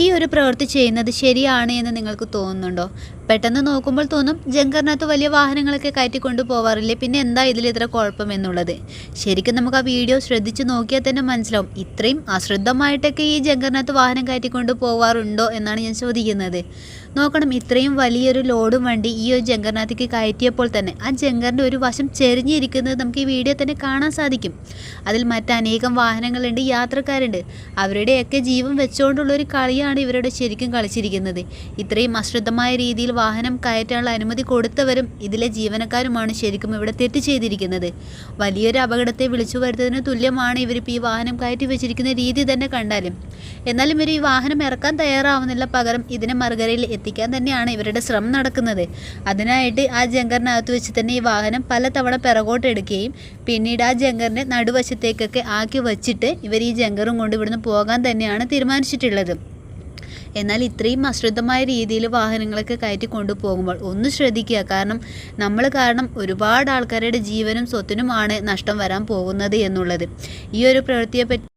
ഈ ഒരു പ്രവൃത്തി ചെയ്യുന്നത് ശരിയാണ് എന്ന് നിങ്ങൾക്ക് തോന്നുന്നുണ്ടോ? പെട്ടെന്ന് നോക്കുമ്പോൾ തോന്നും ജങ്കറിനകത്ത് വലിയ വാഹനങ്ങളൊക്കെ കയറ്റി പോവാറില്ലേ? പിന്നെ എന്താ ഇതിൽ ഇത്ര കുഴപ്പം എന്നുള്ളത്? ശരിക്കും നമുക്ക് ആ വീഡിയോ ശ്രദ്ധിച്ച് നോക്കിയാൽ തന്നെ മനസ്സിലാവും. ഇത്രയും അശ്രദ്ധമായിട്ടൊക്കെ ഈ ജങ്കറിനകത്ത് വാഹനം കയറ്റിക്കൊണ്ട് പോവാറുണ്ടോ എന്നാണ് ഞാൻ ചോദിക്കുന്നത്. നോക്കണം ഇത്രയും വലിയൊരു ലോഡും വണ്ടി ഈ ഒരു ജങ്കറിനകത്തേക്ക് കയറ്റിയപ്പോൾ തന്നെ ആ ജങ്കറിന്റെ ഒരു വശം ചെരിഞ്ഞിരിക്കുന്നത് നമുക്ക് ഈ വീഡിയോ തന്നെ കാണാൻ സാധിക്കും. അതിൽ മറ്റനേകം വാഹനങ്ങളുണ്ട് യാത്രക്കാരുണ്ട്. അവരുടെയൊക്കെ ജീവൻ വെച്ചുകൊണ്ടുള്ള ഒരു കളിയാണ് ഇവരുടെ ശരിക്കും കളിച്ചിരിക്കുന്നത്. ഇത്രയും അശ്രദ്ധമായ രീതിയിൽ വാഹനം കയറ്റാനുള്ള അനുമതി കൊടുത്തവരും ഇതിലെ ജീവനക്കാരുമാണ് ശരിക്കും ഇവിടെ തെറ്റ് ചെയ്തിരിക്കുന്നത്. വലിയൊരു അപകടത്തെ വിളിച്ചു വരുത്തതിന് തുല്യമാണ് ഇവരിപ്പോൾ ഈ വാഹനം കയറ്റി വെച്ചിരിക്കുന്ന രീതി തന്നെ കണ്ടാലും. എന്നാലും ഇവർ ഈ വാഹനം ഇറക്കാൻ തയ്യാറാവുന്നില്ല. പകരം ഇതിനെ മറുകരയിൽ എത്തിക്കാൻ തന്നെയാണ് ഇവരുടെ ശ്രമം നടക്കുന്നത്. അതിനായിട്ട് ആ ജങ്കറിനകത്ത് വെച്ച് തന്നെ ഈ വാഹനം പലതവണ പിറകോട്ട് എടുക്കുകയും പിന്നീട് ആ ജങ്കറിനെ നടുവശത്തേക്കൊക്കെ ആക്കി വച്ചിട്ട് ഇവർ ഈ ജങ്കറും കൊണ്ട് ഇവിടുന്ന് പോകാൻ തന്നെയാണ് തീരുമാനിച്ചിട്ടുള്ളത്. എന്നാൽ ഇത്രയും അശ്രദ്ധമായ രീതിയിൽ വാഹനങ്ങളൊക്കെ കയറ്റി കൊണ്ടുപോകുമ്പോൾ ഒന്ന് ശ്രദ്ധിക്കുക. കാരണം നമ്മൾ കാരണം ഒരുപാട് ആൾക്കാരുടെ ജീവനും സ്വത്തിനുമാണ് നഷ്ടം വരാൻ പോകുന്നത് എന്നുള്ളത്. ഈ ഒരു പ്രവൃത്തിയെ പറ്റി